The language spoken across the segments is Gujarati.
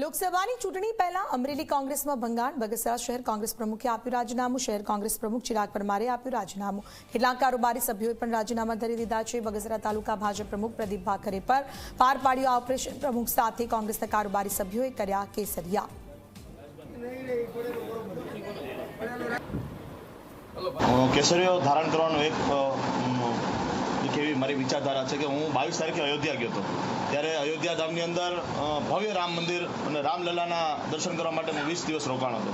લોકસભાની ચૂંટણી પહેલા અમરેલી કોંગ્રેસમાં ભંગાણ. બગસરા શહેર કોંગ્રેસ પ્રમુખે આપ્યું રાજીનામું, શહેર કોંગ્રેસ પ્રમુખ ચિરાગ પરમારે આપ્યું રાજીનામું. કેટલાક કારોબારી સભ્યોએ પણ રાજીનામા ધરી દીધા છે. બગસરા તાલુકા ભાજપ પ્રમુખ પ્રદીપ ભાખરે પર પાર પાડ્યું આ ઓપરેશન. પ્રમુખ સાથે કોંગ્રેસના કારોબારી સભ્યોએ કર્યા કેસરિયા. કેસરીઓ ધારણ કરવાનો એક એક એવી મારી વિચારધારા છે કે હું બાવીસ તારીખે અયોધ્યા ગયો હતો. ત્યારે અયોધ્યા ધામની અંદર ભવ્ય રામ મંદિર અને રામલલાના દર્શન કરવા માટે હું વીસ દિવસ રોકાણો હતો.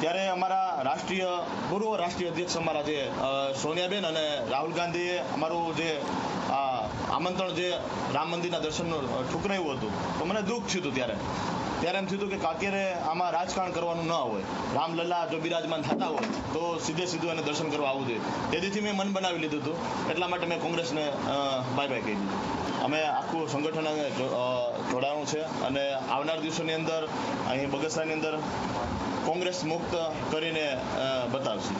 ત્યારે અમારા રાષ્ટ્રીય, પૂર્વ રાષ્ટ્રીય અધ્યક્ષ અમારા જે સોનિયાબેન અને રાહુલ ગાંધીએ અમારું જે આમંત્રણ જે રામ મંદિરના દર્શનનું ઠુકરાયું હતું. તો મને દુઃખ થયું હતું ત્યારે. ત્યારે એમ થયું કે કાકેરે આમાં રાજકારણ કરવાનું ન હોય. રામલલ્લા જો બિરાજમાન થતા હોય, તો સીધે સીધું એને દર્શન કરવા આવવું જોઈએ. તેથી મેં મન બનાવી લીધું હતું. એટલા માટે મેં કોંગ્રેસને બાય બાય કહી દીધું. અમે આખું સંગઠન જોડાણું છે અને આવનાર દિવસોની અંદર અહીં બગસરાની અંદર કોંગ્રેસ મુક્ત કરીને બતાવશું.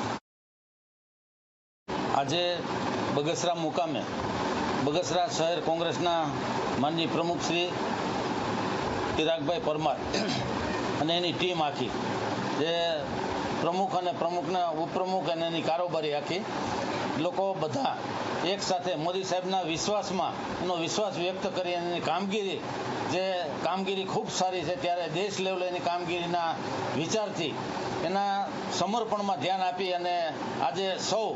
આજે બગસરા મુકામે બગસરા શહેર કોંગ્રેસના માનની પ્રમુખ શ્રી ચિરાગભાઈ પરમાર અને એની ટીમ આખી. જે પ્રમુખ અને પ્રમુખના ઉપપ્રમુખ અને એની કારોબારી આખી. લોકો બધા એક સાથે મોદી સાહેબના વિશ્વાસમાં, એનો વિશ્વાસ વ્યક્ત કરી અને એની કામગીરી, જે કામગીરી ખૂબ સારી છે, ત્યારે દેશ લેવલે એની કામગીરીના વિચારથી એના સમર્પણમાં ધ્યાન આપી અને આજે સૌ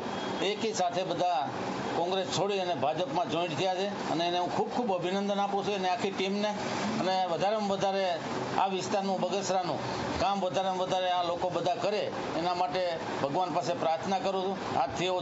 એકી સાથે બધા કોંગ્રેસ છોડી અને ભાજપમાં જોઈન્ટ થયા છે. અને એને હું ખૂબ ખૂબ અભિનંદન આપું છું અને આખી ટીમને. અને વધારેમાં વધારે આ વિસ્તારનું, બગસરાનું કામ વધારેમાં વધારે આ લોકો બધા કરે એના માટે ભગવાન પાસે પ્રાર્થના કરું છું. આજથી એવો